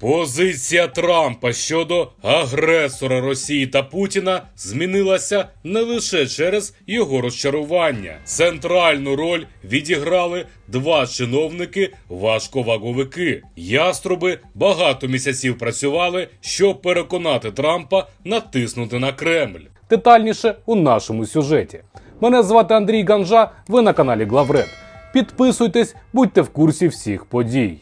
Позиція Трампа щодо агресора Росії та Путіна змінилася не лише через його розчарування. Центральну роль відіграли два чиновники важковаговики. Яструби багато місяців працювали, щоб переконати Трампа натиснути на Кремль. Детальніше у нашому сюжеті. Мене звати Андрій Ганжа. Ви на каналі Главред. Підписуйтесь, будьте в курсі всіх подій.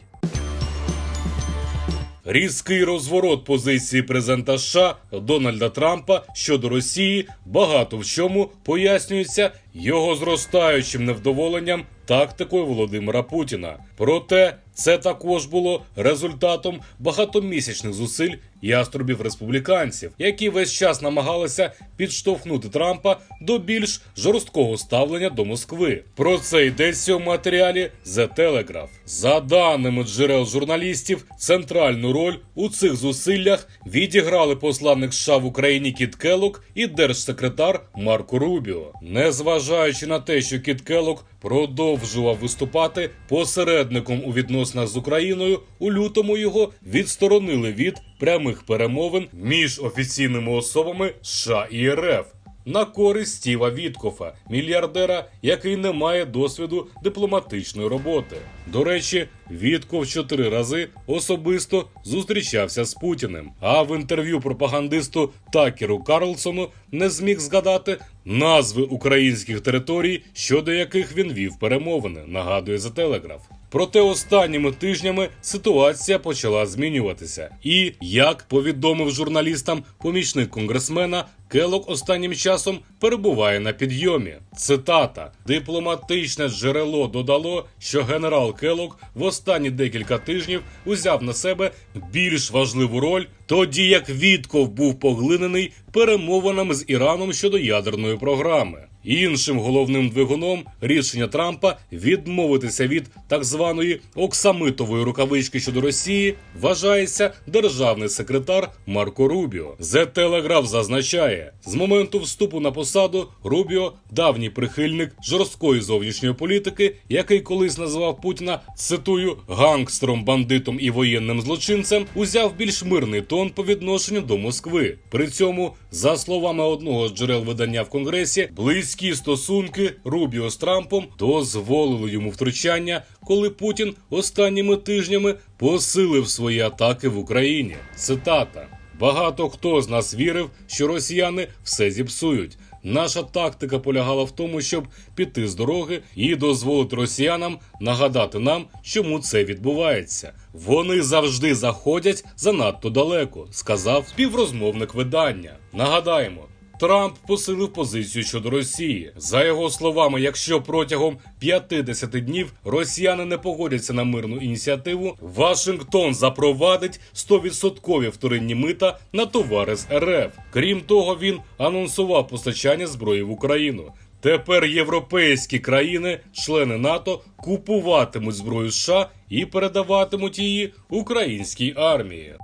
Різкий розворот позиції президента США Дональда Трампа щодо Росії. Багато в чому пояснюється його зростаючим невдоволенням тактикою Володимира Путіна. Проте це також було результатом багатомісячних зусиль яструбів республіканців, які весь час намагалися підштовхнути Трампа до більш жорсткого ставлення до Москви. Про це йдеться у матеріалі The Telegraph. За даними джерел журналістів, центральну роль у цих зусиллях відіграли посланник США в Україні Кіт Келлог і держсекретар Марко Рубіо. Незважаючи на те, що Кіт Келлог продовжував виступати посередником у відносинах з Україною, у лютому його відсторонили від прямих перемовин між офіційними особами США і РФ. На користь Стіва Віткофа, мільярдера, який не має досвіду дипломатичної роботи. До речі, Вітков чотири рази особисто зустрічався з Путіним. А в інтерв'ю пропагандисту Такеру Карлсону не зміг згадати назви українських територій, щодо яких він вів перемовини. Нагадує за телеграф. Проте останніми тижнями ситуація почала змінюватися. І як повідомив журналістам помічник конгресмена, Келок останнім часом перебуває на підйомі. Цитата: дипломатичне джерело додало, що генерал Келок в останні декілька тижнів узяв на себе більш важливу роль, тоді як Вітков був поглинений перемовинами з Іраном щодо ядерної програми. Іншим головним двигуном рішення Трампа відмовитися від так званої оксамитової рукавички щодо Росії вважається державний секретар Марко Рубіо. The Telegraph зазначає, з моменту вступу на посаду Рубіо давній прихильник жорсткої зовнішньої політики, який колись називав Путіна цитую гангстером, бандитом і воєнним злочинцем, узяв більш мирний тон по відношенню до Москви. При цьому, за словами одного з джерел видання в Конгресі, близькі стосунки Рубіо з Трампом дозволили йому втручання, коли Путін останніми тижнями посилив свої атаки в Україні. Цитата. Багато хто з нас вірив, що росіяни все зіпсують. Наша тактика полягала в тому, щоб піти з дороги і дозволити росіянам нагадати нам, чому це відбувається. Вони завжди заходять занадто далеко, сказав співрозмовник видання. Нагадаємо. Трамп посилив позицію щодо Росії. За його словами, якщо протягом 50 днів росіяни не погодяться на мирну ініціативу, Вашингтон запровадить 100% вторинні мита на товари з РФ. Крім того, він анонсував постачання зброї в Україну. Тепер європейські країни, члени НАТО, купуватимуть зброю США і передаватимуть її українській армії.